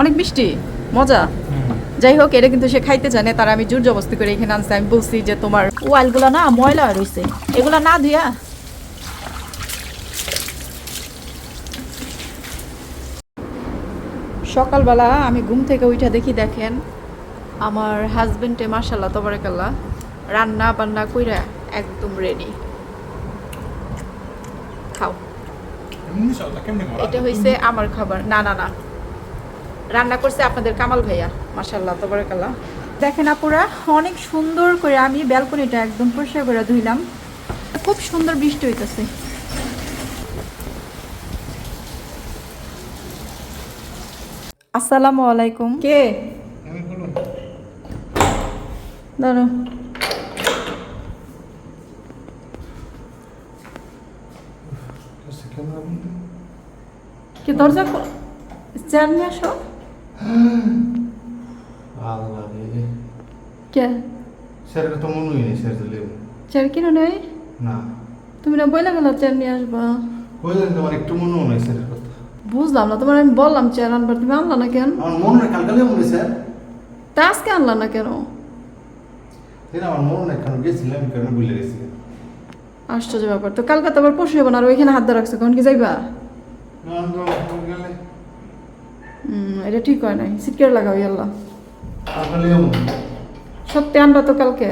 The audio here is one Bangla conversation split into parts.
অনেক মিষ্টি। মজা। যাই হোক এটা কিন্তু সে খাইতে জানে তার আমি জোর জবস্তি করে এখানে আনছি আমি বলছি যে তোমার ওয়ালগুলো না ময়লা রয়েছে এগুলো না ধুইয়া। সকালবেলা আমি ঘুম থেকে উঠে দেখি দেখেন আমার হাজবেন্ডে মার্শাল্লাহ তবরেকাল্লা রান্না বান্না কইরা একদম রেডি খাও। এটা হইছে আমার খাবার। না না না। রান্না করছে আপনাদের কামাল ভাইয়া। মাশাল্লাহ তবরকাল্লাহ। দেখেন আপুরা অনেক সুন্দর করে আমি ব্যালকনিটা একদম পরিষ্কার করে ধুইলাম। খুব সুন্দর বৃষ্টি হইতেছে। আসসালামু আলাইকুম। কে? দাঁড়ো কে দরজা চেয়ার নিয়ে আসো। আল্লাহ রে কে? স্যারের তো মনে হয়নি স্যার দিলে চেয়ার কিনো নেই? না। তুমি না বইলা গেল চেয়ার নিয়ে আসবা? তোমার একটু মনে হয় কথা। বুঝলাম না তোমার আমি বললাম চেয়ার আনবার তুমি আনলা না কেন? আমার মনে হয় মনে হয় স্যার। তা আজকে আনলা না কেন? তাই আমার মনে কারণ গেছিলাম আমি কারণে ভুলে গেছি আশ্চর্য ব্যাপার তো কালকে তো আবার পরশু যাব না আর ওইখানে হাত ধরে রাখছো কখন কি যাইবা? এটা ঠিক হয় নাই। সিটকের লাগাও ইয়াল্লা। সত্যি আনবা তো কালকে?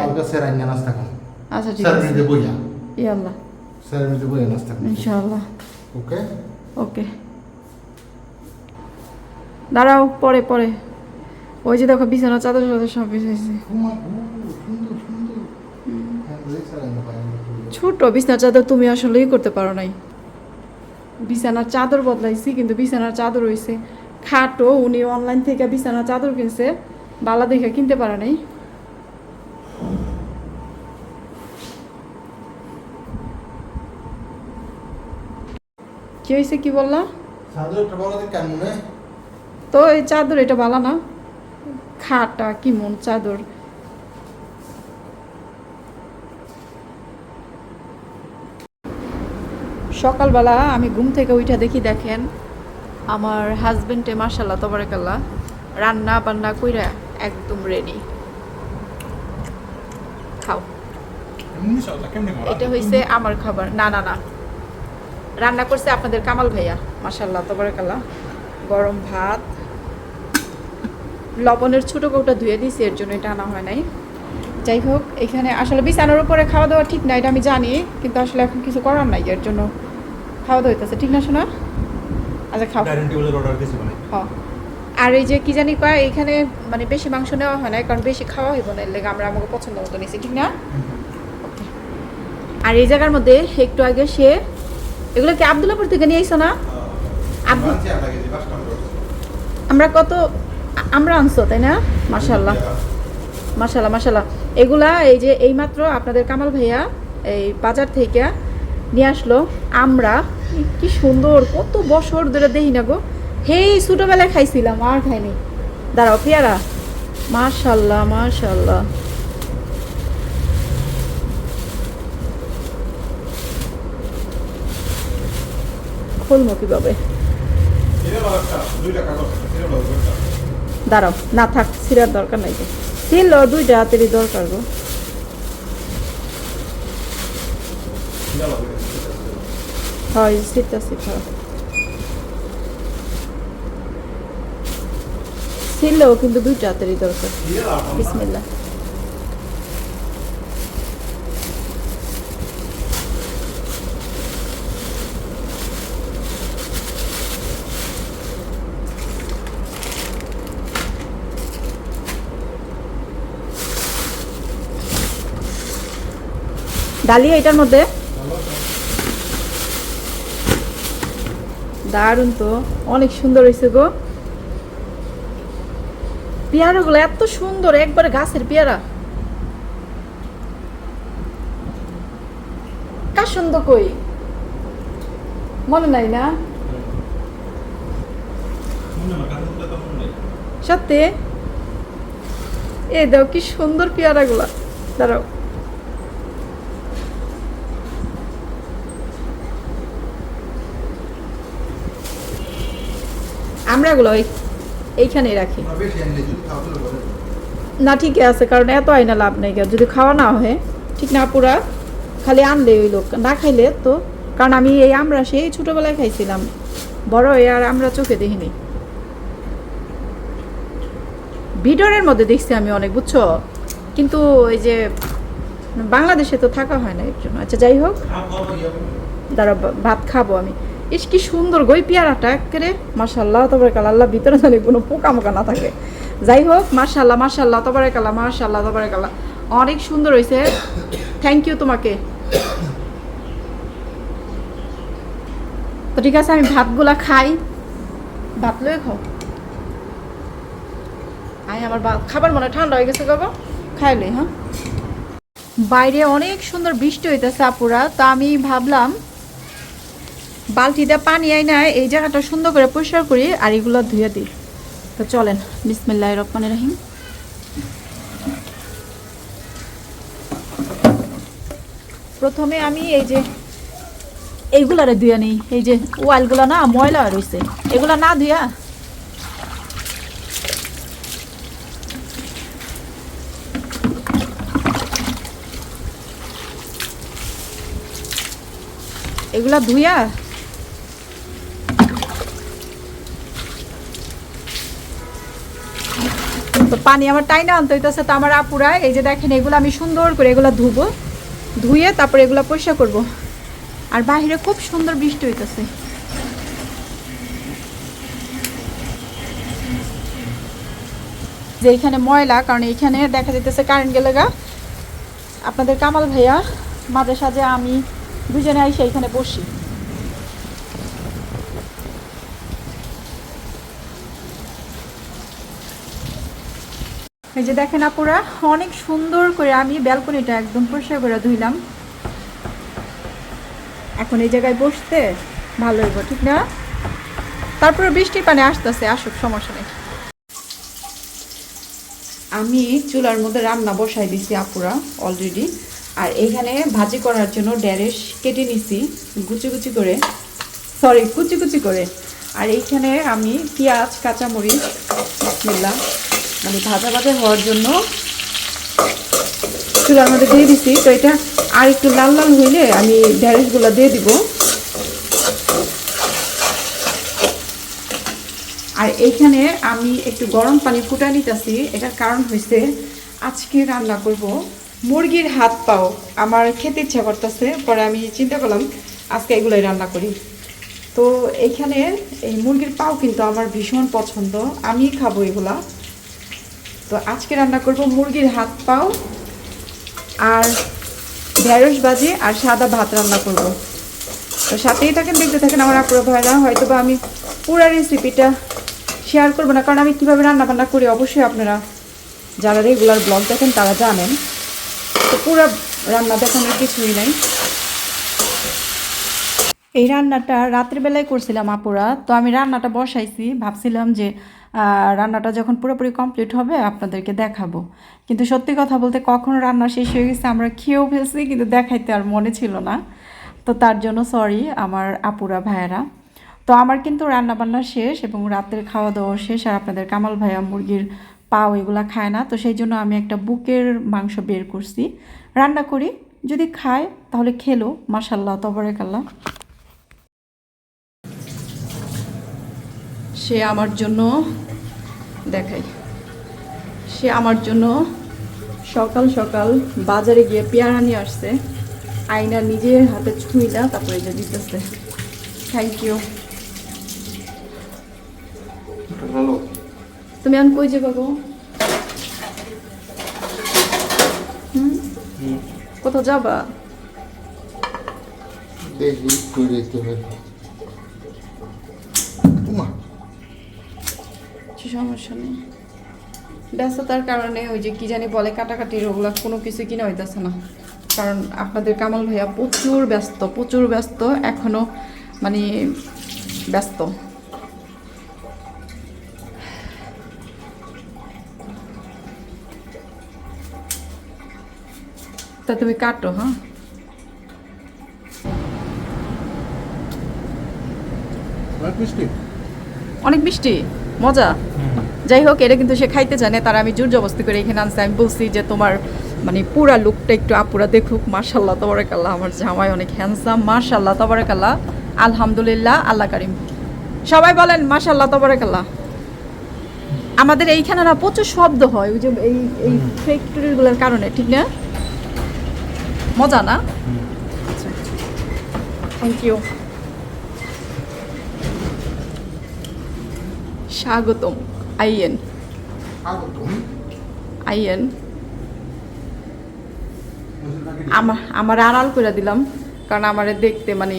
আচ্ছা ঠিক আছে। ইয়াল্লা। ইনশাআল্লাহ। ওকে ওকে দাঁড়াও পরে পরে। ওই যে দেখো বিছানা চাদর চাদর সব বিছাইছে হ্যাঁ ছোট বিছানার চাদর তুমি আসলেই করতে পারো নাই। বিছানার চাদর বদলাইছি কিন্তু বিছানার চাদর হইছে খাটো। উনি অনলাইন থেকে বিছানার চাদর কিনছে বালা দেখে কিনতে পারে নাই। কি হয়েছে কি বললা? তো এই চাদর এটা বালা না? খাটা কি মন চাদর। সকালবেলা আমি ঘুম থেকে উঠে দেখি দেখেন আমার হাজবেন্ডে মার্শাল্লাহ তবরেকাল্লা রান্না বান্না কইরা একদম রেডি খাও। এটা হইছে আমার খাবার। না না না। রান্না করছে আপনাদের কামাল ভাইয়া মাসাল্লাহ তবরকাল্লাহ। গরম ভাত। লবণের ছোটো কৌটা ধুয়ে দিয়েছি এর জন্য এটা আনা হয় নাই। যাই হোক এখানে আসলে বিছানার উপরে খাওয়া দাওয়া ঠিক না এটা আমি জানি কিন্তু আসলে এখন কিছু করার নাই এর জন্য খাওয়া দাওয়া হইতেছে। ঠিক না শোনা আচ্ছা খাও। মানে। আর এই যে কি জানি কয় এখানে মানে বেশি মাংস নেওয়া হয় না কারণ বেশি খাওয়া হইব না এর লেগে আমরা আমাকে পছন্দ মতো নিছি ঠিক না? আর এই জায়গার মধ্যে একটু আগে সে এগুলো কি আবদুল্লাপুর থেকে নিয়ে আইসো না? আমরা কত আমরা আনছো তাই না? মাশাল্লাহ মাশাল্লাহ মাশাল্লাহ এগুলা এই যে এইমাত্র আপনাদের কামাল ভাইয়া এই বাজার থেকে নিয়ে আসলো। আমরা কি সুন্দর কত বছর ধরে দেখি না গো। হেই ছোটোবেলায় খাইছিলাম আর খাইনি। দাঁড়াও পেয়ারা। মাশাল্লাহ মাশাল্লাহ খুলবো কীভাবে? দাঁড়াও না থাক সিরার দরকার নাই ছিল দুইটা হাতেরই দরকার গো। হয় সিট হয়। ছিল কিন্তু দুইটা হাতেরই দরকার। বিসমিল্লা ডালিয়া এটার মধ্যে? দারুণ তো, অনেক সুন্দর হয়েছে গো। পেয়ারাগুলো এত সুন্দর, একবারে গাছের পেয়ারা। কার সুন্দর কই? মনে নাই না? সত্যি? এ দাও, কি সুন্দর পেয়ারাগুলা। দাঁড়াও। আমরা ওই এইখানে রাখি। না, ঠিকই আছে, কারণ এত আইনা লাভ নেই যদি খাওয়া না হয়, ঠিক না পুরা, খালি আনলে ওই লোক। না খাইলে তো, কারণ আমি এই আমরা সেই ছোটোবেলায় খাইছিলাম। বড় হয়ে আর আমরা চোখে দেখিনি। ভিডিওর মধ্যে দেখছি আমি অনেক, বুঝছ? কিন্তু ওই যে বাংলাদেশে তো থাকা হয় না এর জন্য আচ্ছা যাই হোক। দাঁড়া ভাত খাব আমি। ইস, কি সুন্দর গই পেয়ারাটা একেবারে মাসাল্লাহ তবে কাল আল্লাহ, ভিতরে জানি কোনো পোকা মোকা না থাকে। যাই হোক মার্শাল্লাহ মার্শাল্লাহ তবরে কাল্লা মার্শাল্লাহ তবরে কাল্লা অনেক সুন্দর হয়েছে থ্যাংক ইউ তোমাকে। তো ঠিক আছে, আমি ভাতগুলা খাই। ভাত লয়ে খাও। আই আমার খাবার মনে ঠান্ডা হয়ে গেছে বাবা। খাইলে হ্যাঁ। বাইরে অনেক সুন্দর বৃষ্টি হইতেছে আপুরা, তো আমি ভাবলাম বালতিতে পানি আই না, এই জায়গাটা সুন্দর করে পরিষ্কার করি আর এগুলো ধুয়ে দিই। তো চলেন বিসমিল্লাহ রহমান রাহিম। প্রথমে আমি এই যে এইগুলারে ধুয়ে নিই, এই যে ওয়ালগুলো না, ময়লা রয়েছে, এগুলা না ধুয়া। এগুলা ধুইয়া পানি আমার টাইনা আনতে হইতেছে, তো আমার আপুরা, এই যে দেখেন এগুলো আমি সুন্দর করে এগুলো ধুবো, ধুয়ে তারপরে এগুলো পরিষ্কার করব। আর বাইরে খুব সুন্দর বৃষ্টি হইতেছে। যে এখানে ময়লা, কারণ এখানে দেখা যাইতেছে কারেন্ট গেলে গা, আপনাদের কামাল ভাইয়া মাঝে সাঝে আমি দুজনে আইসে এখানে বসি। এই যে দেখেন আপুরা, অনেক সুন্দর করে আমি ব্যালকনিটা একদম পরিষ্কার করে ধুইলাম। এখন এই জায়গায় বসতে ভালো হইব, ঠিক না? তারপরে বৃষ্টির পানি আসতেছে, আসুক, সমস্যা নেই। আমি চুলার মধ্যে রান্না বসাই দিছি আপুরা অলরেডি আর এইখানে ভাজি করার জন্য ড্যারেস কেটে নিছি, কুচি কুচি করে। সরি কুচি কুচি করে। আর এইখানে আমি পেঁয়াজ, কাঁচামরিচ, বিসমিল্লাহ। মানে ভাজা ভাজা হওয়ার জন্য চুলার মধ্যে দিয়ে দিছি। তো এটা আর একটু লাল লাল হইলে আমি ঢ্যাঁড়সগুলো দিয়ে দিব। আর এইখানে আমি একটু গরম পানি ফুটা নিতেছি। এটার কারণ হয়েছে আজকে রান্না করব মুরগির হাত পাও। আমার খেতে ইচ্ছা করতেছে, পরে আমি চিন্তা করলাম আজকে এগুলোই রান্না করি। তো এইখানে এই মুরগির পাও কিন্তু আমার ভীষণ পছন্দ। আমি খাব এগুলা। তো আজকে রান্না করব মুরগির হাত পাও আর ঢেঁড়স ভাজি আর সাদা ভাত রান্না করব। তো সাথেই থাকেন, দেখতে থাকেন আমার আপুরা ভাইরা। হয়তো বা আমি পুরো রেসিপিটা শেয়ার করব না, কারণ আমি কীভাবে রান্না বান্না করি অবশ্যই আপনারা যারা রেগুলার ব্লগ দেখেন তারা জানেন। তো পুরো রান্না দেখানোর কিছুই নাই। এই রান্নাটা রাত্রে বেলায় করছিলাম আপুরা। তো আমি রান্নাটা বসাইছি, ভাবছিলাম যে রান্নাটা যখন পুরোপুরি কমপ্লিট হবে আপনাদেরকে দেখাবো। কিন্তু সত্যি কথা বলতে কখন রান্না শেষ হয়ে গেছে, আমরা খেয়েও ফেলছি, কিন্তু দেখাইতে আর মনে ছিল না। তো তার জন্য সরি আমার আপুরা ভাইয়েরা। তো আমার কিন্তু রান্না বান্না শেষ এবং রাতের খাওয়া দাওয়া শেষ, আর আপনাদের কামাল ভাইয়া মুরগির পাও এগুলা খায় না। তো সেই জন্য আমি একটা বুকের মাংস বের করছি। রান্না করি, যদি খায় তাহলে খেলো মাসাল্লাহ তবরেকাল্লাহ। সে আমার জন্য দেখাই। সে আমার জন্য সকাল সকাল বাজারে গিয়ে পেয়ারা নিয়ে আসছে। আয়না নিজের হাতে ছুঁইলা তারপরে যে দিতেছে। থ্যাংক ইউ তুমি এখন কই যাবে গো? হুম? কোথাও যাবা? দেখি করে দেখতে হবে উমা কিছু সমস্যা নেই। ব্যস্ততার কারণে ওই যে কি জানি বলে কাটাকাটির ওগুলো কোনো কিছু কিনা হইতেছে না। কারণ আপনাদের কামাল ভাইয়া প্রচুর ব্যস্ত প্রচুর ব্যস্ত এখনও মানে ব্যস্ত। তা তুমি কাটো হ্যাঁ? মিষ্টি? অনেক মিষ্টি? মজা। যাই হোক এটা কিন্তু সে খাইতে জানে তার আমি জোর জবস্তি করে এখানে আনছি। আমি বলছি যে তোমার মানে পুরা লুকটা একটু আপুরা দেখুক। মার্শাল্লাহ তবরেকাল্লাহ আমার জামাই অনেক হ্যান্ডসাম মার্শাল্লাহ তবরেকাল্লাহ। আলহামদুলিল্লাহ আল্লাহ কারিম। সবাই বলেন মার্শাল্লাহ তবরেকাল্লাহ। আমাদের এইখানে না প্রচুর শব্দ হয় ওই যে এই এই ফ্যাক্টরিগুলোর কারণে ঠিক না? মজা না? থ্যাংক ইউ স্বাগতম আইএন। আইএন। আমার আমার আড়াল করে দিলাম কারণ আমারে দেখতে মানে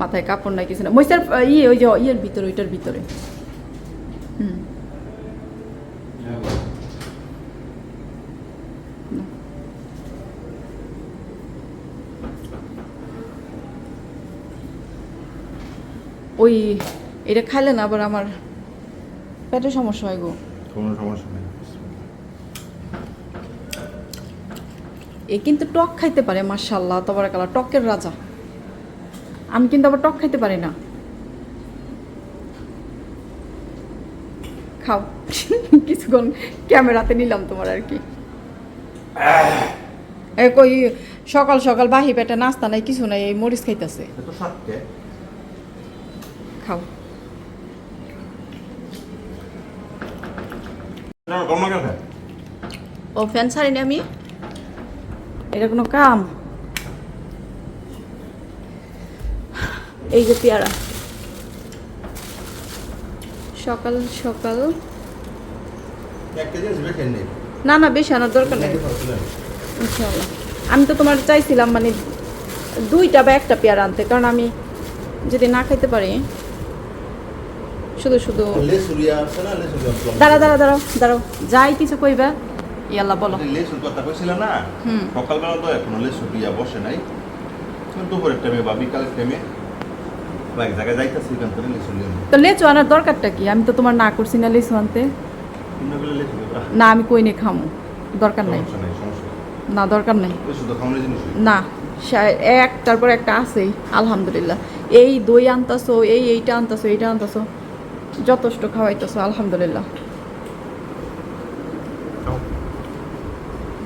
মাথায় কাপড় নাই কিছু না মহিষার ইয়ে ওই যে ইয়ের ভিতরে ওইটার ভিতরে। হুম। ওই এটা খাইলে না আবার আমার পেটে সমস্যা হয় গো। কোনো সমস্যা নেই। এ কিন্তু টক খাইতে পারে মার্শাল্লাহ তবরাকালা টকের রাজা। আমি কিন্তু আবার টক খাইতে পারি না। খাও। কিছুক্ষণ ক্যামেরাতে নিলাম তোমার আর কি। এ কই সকাল সকাল বাহি পেটে নাস্তা নাই কিছু নাই এই মরিচ খাইতেছে। খাও। ও ফ্যান ছাড়িনি আমি। এটা কোনো কাম? এই যে পেয়ারা। সকাল সকাল। না না বেশি আনার দরকার নেই। ইনশাআল্লাহ। আমি তো তোমার চাইছিলাম মানে দুইটা বা একটা পেয়ারা আনতে কারণ আমি যদি না খাইতে পারি শুধু শুধু। দাঁড়া দাঁড়া দাঁড়াও দাঁড়াও যাই কিছু কইবা ইয়াল্লা বলো। লেসুর কথা কইছিল না? সকালবেলা তো এখনও লেসুরিয়া বসে নাই। দুপুরের টাইমে বা বিকালের টাইমে তো লেচু আনার দরকারটা কি? আমি তো তোমার না করছি না লেচু আনতে না আমি কই নে খামো? দরকার নাই। না দরকার নাই। লেসু না এক তারপর একটা আছেই আলহামদুলিল্লাহ। এই দই আনতাছো এই এইটা আনতাছো এইটা আনতাছো। যথেষ্ট খাওয়াইতেছো আলহামদুলিল্লাহ।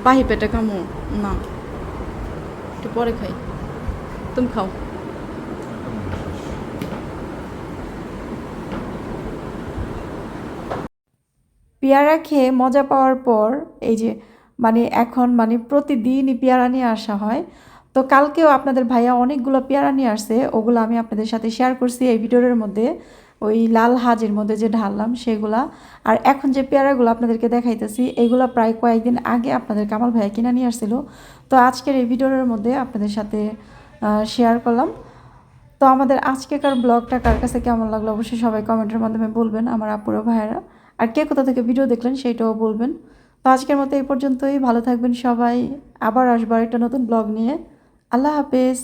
বাহি পেটে খামো না। একটু পরে খাই। তুমি খাও। পেয়ারা খেয়ে মজা পাওয়ার পর এই যে মানে এখন মানে প্রতিদিনই পেয়ারা নিয়ে আসা হয়। তো কালকেও আপনাদের ভাইয়া অনেকগুলো পেয়ারা নিয়ে আসছে ওগুলো আমি আপনাদের সাথে শেয়ার করছি এই ভিডিওর মধ্যে। ওই লাল হাজের মধ্যে যে ঢাললাম সেগুলা, আর এখন যে পেয়ারাগুলো আপনাদেরকে দেখাইতেছি, এগুলো প্রায় কয়েকদিন আগে আপনাদের কামাল ভাইয়া কিনে নিয়ে আসছিল। তো আজকের এই ভিডিওর মধ্যে আপনাদের সাথে শেয়ার করলাম। তো আমাদের আজকেকার ব্লগটা কার কাছে কেমন লাগল অবশ্যই সবাই কমেন্টের মাধ্যমে বলবেন আমার আপুরো ভাইয়েরা। আর কে কোথা থেকে ভিডিও দেখলেন সেইটাও বলবেন। তো আজকের মতো এই পর্যন্তই, ভালো থাকবেন সবাই। আবার আসবার একটা নতুন ব্লগ নিয়ে। আল্লাহ হাফেজ।